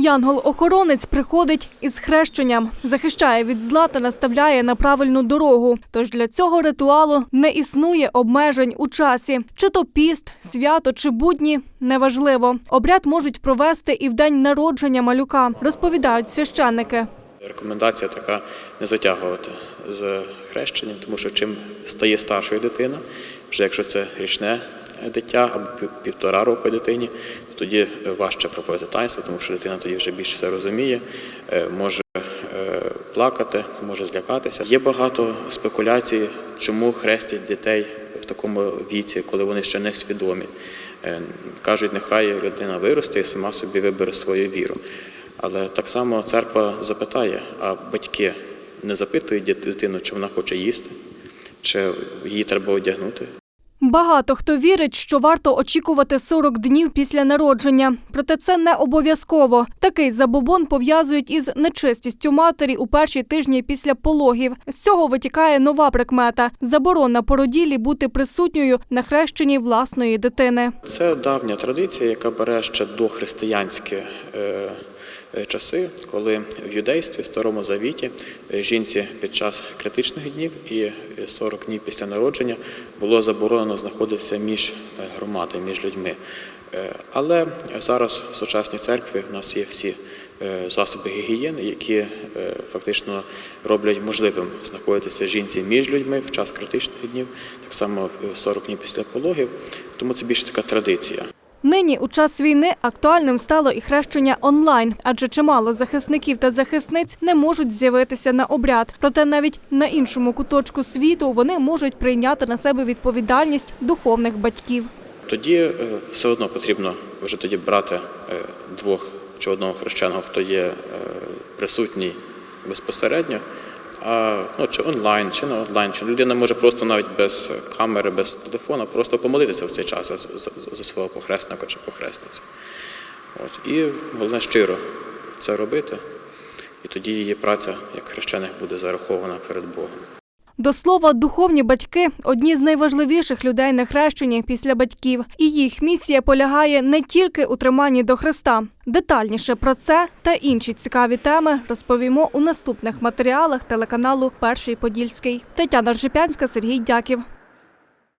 Янгол-охоронець приходить із хрещенням, захищає від зла та наставляє на правильну дорогу. Тож для цього ритуалу не існує обмежень у часі. Чи то піст, свято чи будні неважливо. Обряд можуть провести і в день народження малюка, розповідають священники. Рекомендація така не затягувати з хрещенням, тому що чим стає старшою дитина, вже якщо це річне дитя або півтора року дитині, то тоді важче проводити таїнство, тому що дитина тоді вже більше все розуміє, е, може е, плакати, може злякатися. Є багато спекуляцій, чому хрестять дітей в такому віці, коли вони ще не свідомі. Е, Кажуть, нехай людина виросте і сама собі вибере свою віру. Але так само церква запитає, а батьки не запитують дитину, чи вона хоче їсти, чи її треба одягнути. Багато хто вірить, що варто очікувати 40 днів після народження. Проте це не обов'язково. Такий забобон пов'язують із нечистістю матері у перші тижні після пологів. З цього витікає нова прикмета заборона породілі бути присутньою на хрещенні власної дитини. Це давня традиція, яка бере ще до християнські е, е, часи, коли в юдействі, Старому Завіті, е, жінці під час критичних днів і е, 40 днів після народження було заборонено знаходитися між е, громадою, між людьми. Е, Але зараз в сучасній церкві в нас є всі е, засоби гігієни, які е, фактично роблять можливим знаходитися жінці між людьми в час критичних днів, так само е, 40 днів після пологів. Тому це більше така традиція. Нині у час війни актуальним стало і хрещення онлайн, адже чимало захисників та захисниць не можуть з'явитися на обряд. Проте навіть на іншому куточку світу вони можуть прийняти на себе відповідальність духовних батьків. Тоді е, все одно потрібно вже тоді брати е, двох чи одного хрещеного, хто є е, присутній безпосередньо, а ну, чи онлайн, чи не онлайн, чи людина може просто навіть без камери, без телефона просто помолитися в цей час за, за, за свого похресника чи похресницю. От. І головне щиро це робити, і тоді її праця як хрещених буде зарахована перед Богом. До слова, духовні батьки одні з найважливіших людей на хрещенні після батьків, і їх місія полягає не тільки у триманні до Христа. Детальніше про це та інші цікаві теми розповімо у наступних матеріалах телеканалу Перший Подільський. Тетяна Ржепянська, Сергій Дяків.